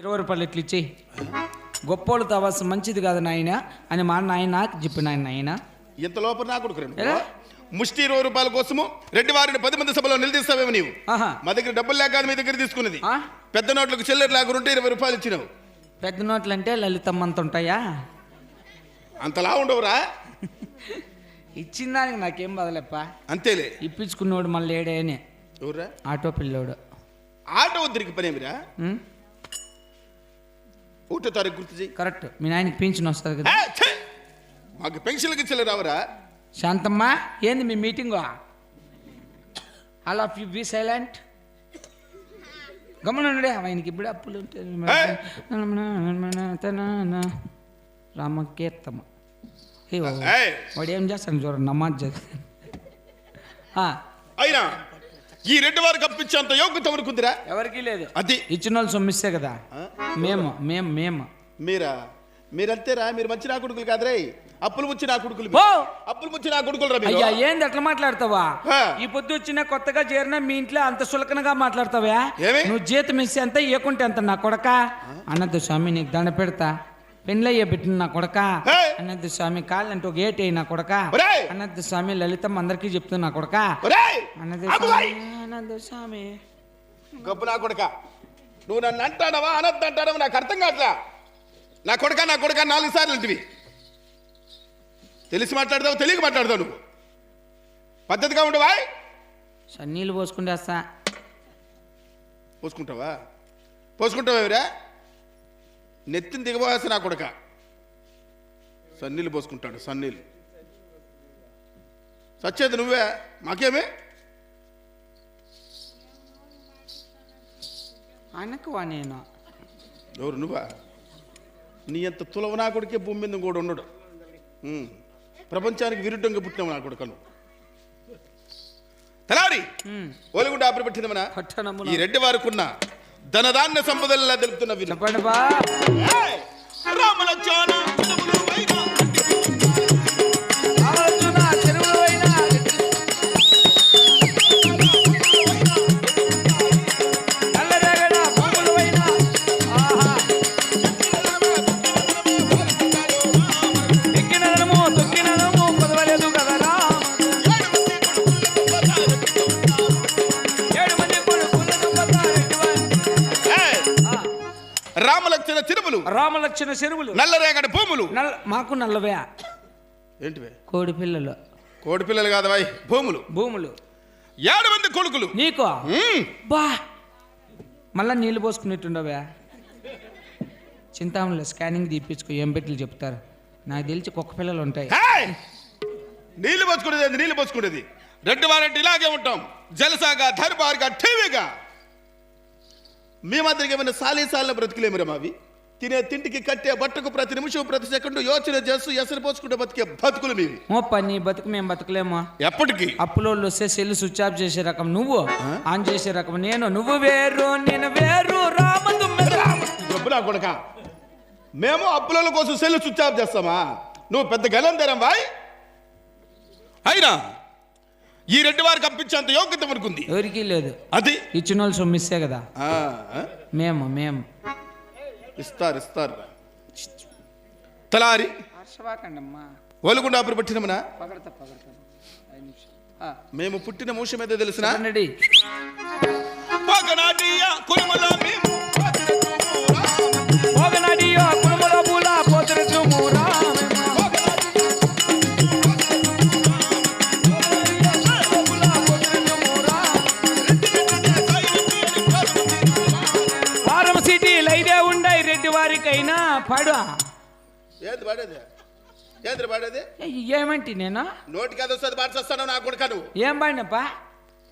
ఇరవై రూపాయలు ఇట్లు ఇచ్చేయి? గొప్పోళ్ళు తవాసం మంచిది కాదు నాయన అని మా నాయన చెప్పిన నాయన ఇంత లోపల నా కొడుకు రండి? ముష్టి ఇరవై రూపాయల కోసము రెడ్డి వారిని పది మంది సభలో నిలదీస్తావేమో నీవు. మా దగ్గర డబ్బులు లేక మీ దగ్గర తీసుకున్నది? పెద్ద నోట్లకు చిల్లర లేకుంటే ఇరవై రూపాయలు ఇచ్చినావు. పెద్ద నోట్లు అంటే లలితమ్మంత ఉంటాయా అంతలా ఉండవురా. ఇచ్చిన దానికి నాకేం బదలేప్ప అంతేలే. ఇప్పించుకున్నోడు మళ్ళీ ఏడే అని. ఎవరా ఆటో పిల్లోడు. ఆటో వద్దరికి పనేమిరా? ఒకటో తారీఖు గుర్తు చేయి కరెక్ట్. మీ నాయనకి పింఛన్ వస్తుంది కదా! మాకు పెన్షన్లకి చిల్లర రావరా? శాంతమ్మ ఏంది మీ meeting? All of you be silent గమనండి ఆయనకి ఇప్పుడు అప్పులు రామకీర్తమ వాడు ఏం చేస్తాను చూడండి నమాజ్ చేస్తాను ఆ, అయినా ఈ రెడ్డి వారికి అప్పించేంత యోగ్యత వరకుందిరా ఎవరికీ లేదు. అది. ఇచ్చిన వాళ్ళు సొమ్మిస్తే కదా? మేము మేము మేము. మీరా? మీరంతేరా? మీరు మంచి నా కొడుకులు కాదురే. అప్పులు ముచ్చి నా కొడుకులు ఓ! అప్పులు ముచ్చి నా కొడుకులు రా. అయ్యా ఏంది అట్లా మాట్లాడతావా. ఈ పొద్దు వచ్చిన కొత్తగా చేరిన మీ ఇంట్లో అంత సులకనగా మాట్లాడతావా? ఏమి? నువ్వు జీతం ఇస్తే ఎంత ఏకుంటే అంత నా కొడక? అన్నద్దు స్వామి నీకు దండ పెడతా. పెళ్ళయ్య పెట్టిన నా కొడక! అన్నద్దు స్వామి కాళ్ళంటే ఒక ఏటి నా కొడక! అన్నద్దు స్వామి లలితమ్మ అందరికీ చెప్తున్నా కొడక. ఆగు స్వామి! అన్నద్దు స్వామి. గబ్బు నా కొడక. నువ్వు నన్ను అంటాడవా అనద్దు అంటాడవా నాకు అర్థం కావట్లా? నా కొడక నా కొడక నాలుగు సార్లు అంటివి. తెలిసి మాట్లాడతావు తెలియక మాట్లాడతావు నువ్వు. పద్ధతిగా ఉండవా సన్నీళ్ళు పోసుకుంటేస్తా పోసుకుంటావా? పోసుకుంటావా ఎవరా? నెత్తిని దిగబోయాసి నా కొడక. సన్నీళ్ళు పోసుకుంటాడు సన్నీళ్ళు. సచ్చేది నువ్వే మాకేమే? అనకువా నేను? ఎవరు నువ్వా? నీ అంత తులవ నా కొడుకే భూమి మీద కూడా ఉండడు. ప్రపంచానికి విరుద్ధంగా పుట్టినావు నా కొడుకను తలారి! ఓలిగుండ ఆపరి పెట్టిందమనా పట్టణమున ఈ రెడ్డి వారికున్న ధనధాన్య సంపదల్లా తెలుపుతున్న ఏయ్! రామలక్ష్మణ తిరుములు రామలక్ష్మణ చెరువులు. నల్లరేగడి భూములు. నల్ల మాకు నల్లవే. ఏంటివే? కోడి పిల్లలు. కోడి పిల్లలు కాదవాయ్ భూములు. భూములు. ఏడు మంది కొడుకులు. నీకు. బా. మళ్ళా నీళ్ళు పోసుకునేట్టుండవే చింతామణిలో స్కానింగ్ తీపించుకో ఏం పెట్టి చెప్తారు. నాకు తెలిసి కుక్క పిల్లలు ఉంటాయి! నీళ్ళు పోసుకునేది? నీళ్ళు పోసుకునేది. రెడ్డి వారంటే ఇలాగే ఉంటాం. జలసాగా దర్బార్గా టీవీగా. మీ మాదిరిగా ఏమైనా సాలీ సాలిన బ్రతుకులేమిరా మావి? తినే తిండికి కట్టే బట్టకు ప్రతి నిమిషం ప్రతి సెకండ్ యోచన చేస్తూ ఎసరు పోసుకుంటే బతికే బతుకులు మీవి. మోప్ప నీ బతుకు మేము బతుకులేమో. ఎప్పటికీ? అప్పులోళ్ళు వస్తే సెల్లు స్విచ్ ఆఫ్ చేసే రకం నువ్వు ఆన్ చేసే రకం నేను నువ్వు వేరు నేను వేరు రామదు డబ్బులా కొడక. మేము అప్పుల కోసం సెల్లు స్విచ్ ఆఫ్ చేస్తామా? నువ్వు పెద్ద గలంతరం బాయ్ అయినా ఈ రెడ్డి వారికి అప్పించేంత యోగ్యత మనకుంది. ఎవరికీ లేదు. అది? ఇచ్చిన వాళ్ళు సొమ్మిస్తే కదా? మేము మేము. ఇస్తారు ఇస్తారు. తలారి. ఒలుగుండాపురి పట్టినమనా? మేము పుట్టిన మూషం ఏదో తెలిసిన? పడు. ఏది పాడేది? ఏంద్ర పాడేది? ఏమంటి నేను? నోటికి అది వస్తుంది పాడుస్తాను నా కొడుక నువ్వు ఏం పాడినప్పా?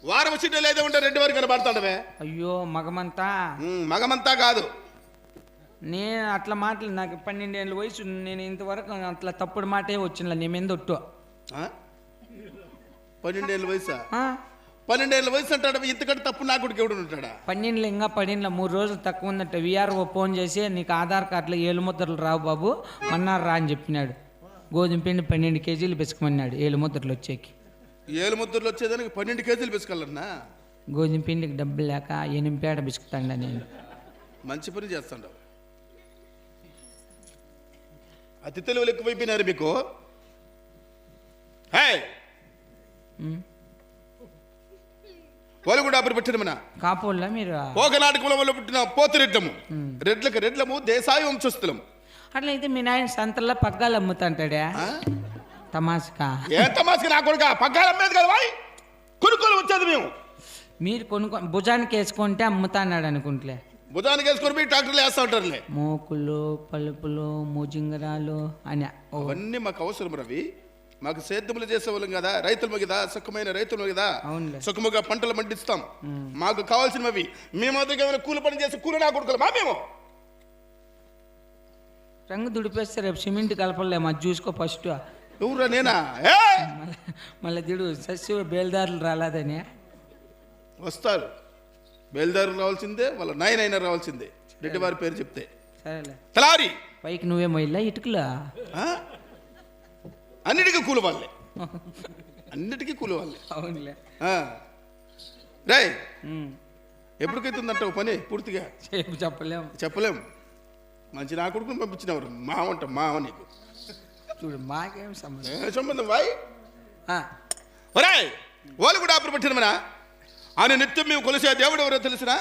వారం సీట్లు లేదే ఉంటే రెండు వరకు కనబడతాడవే అయ్యో మగమంతా? మగమంతా కాదు. నేను అట్లా మాటలు నాకు పన్నెండేళ్ళ వయసు నేను ఇంతవరకు అట్లా తప్పుడు మాటే వచ్చిన నీ మీద ఒట్టు? పన్నెండేళ్ళ వయసా? పన్నెండేళ్ళ వయసు అంటాడు ఇంతకంటే తప్పు నా కొడుకు ఎవడు ఉంటాడా? పన్నెండులో ఇంకా పన్నెండులో మూడు రోజులు తక్కువ ఉందట విఆర్ఓ ఫోన్ చేసి నీకు ఆధార్ కార్డులో ఏలు ముద్రలు రావు బాబు మన్నారు రా అని చెప్పినాడు. గోధుమ పిండి పన్నెండు కేజీలు పెసుకమన్నాడు ఏలు ముద్రలు వచ్చేకి. ఏలు ముద్రలు వచ్చేదానికి పన్నెండు కేజీలు పెసుకెళ్ళన్నా గోధుమ పిండికి డబ్బులు లేక ఎనిమిది పేడ బిసుకుతాండ నేను. మంచి పని చేస్తాడు. అతి తెలివిలు ఎక్కువైపోయినారు మీకు. హే. వాళ్ళు కూడా అప్పుడు పెట్టిన మన కాపోళ్ళ మీరు? ఒకనాటి కులంలో పుట్టిన పోతిరెడ్లము రెడ్లకు రెడ్లము దేశాయి వంశస్థులము. అట్లయితే మీ నాయన సంతల్లో పగ్గాలు అమ్ముతాంటాడా? తమాషకా? ఏ తమాస్కి నా కొడుక? పగ్గాల మీద కదా వాయ్ కొనుక్కొని వచ్చేది మేము. మీరు కొనుక్కో భుజానికి వేసుకుంటే అమ్ముతాన్నాడు అనుకుంటలే. భుజానికి వేసుకొని ట్రాక్టర్లు వేస్తా ఉంటారులే. మోకులు పలుపులు ముజింగరాలు అని అవన్నీ మాకు అవసరం రవి. మాకు సేద్యములు చేసేవాళ్ళం కదా. రైతులము కదా సుఖమైన రైతులు కదా. సుఖముగా పంటలు పండిస్తాం. మాకు కావాల్సినవి మీ మాదిరిగా ఏమైనా కూలి పని చేసి కూలి నా కొడుకులు మా మేము. రంగు దుడిపేస్తే రేపు సిమెంట్ కలపలే మా చూసుకో ఫస్ట్. ఎవరా నేనా? ఏ! మళ్ళీ దిడు సస్య బేల్దారులు రాలేదని. వస్తారు. బయలుదేరు రావాల్సిందే వాళ్ళ నాయన అయినా రావాల్సిందే. రెడ్డి వారి పేరు చెప్తే. సరేలే. తలారి! పైకి నువ్వే మొయ్యలా ఇటుకలా? అన్నిటికీ కూలి వాళ్ళే అన్నిటికీ కూలి వాళ్ళే అవునులే. ఆ. రేయ్ ఉమ్. ఎప్పటికైతుందంటావు పని? పూర్తిగా? చెప్పు చెప్పలేము చెప్పలేము మంచి నా కొడుకుని పంపించినవారు. మావంట మావ నీకు. చూడు మాకేం సంబంధం? ఏ సంబంధం వాయ్? వాళ్ళు కూడా అప్పుడు పెట్టిన మన ఆయన నిత్యం మేము కొలిసే దేవుడు ఎవరో తెలిసిన?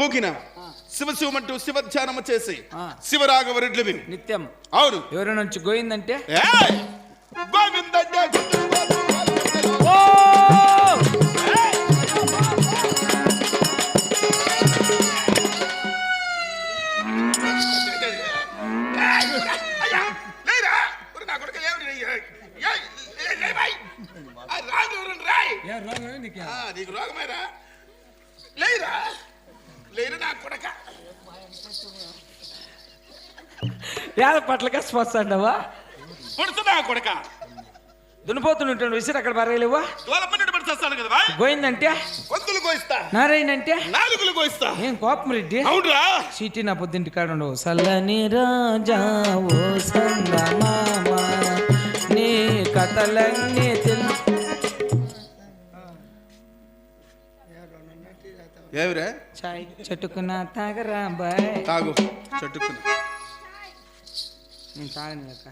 గోకినా శివ శివమంటూ శివ ధ్యానము చేసి. శివరాఘవ రెడ్లు మేము నిత్యం. అవును. ఎవరైనా వచ్చి గోయిందంటే? ఎవరండి రాయ్? నీకు? రోగమేరా? లేరా లేరు నా కొడక. యాద పట్లగా స్పస్తాండవా పొడుతు నా కొడక. దునిపోతుంటాడు విసిరి అక్కడ బరగలేవా దోల పన్నెండు పడి చేస్తాను కదా గోయిందంటే? వంతులు కోయిస్తా నారాయణ అంటే నాలుగులు కోయిస్తా ఏం కోపం రెడ్డి? అవునరా. సీటీ నా పొద్దుంటి కాడ ఉండవు. సల్లని రాజా ఓ సంగమామ నీ కథలన్నీ ఏమిరా? చాయ్ చెట్టుకున్న తాగరా బాయ్. తాగు చెట్టుకున్నా. నేను తాగను లెక్క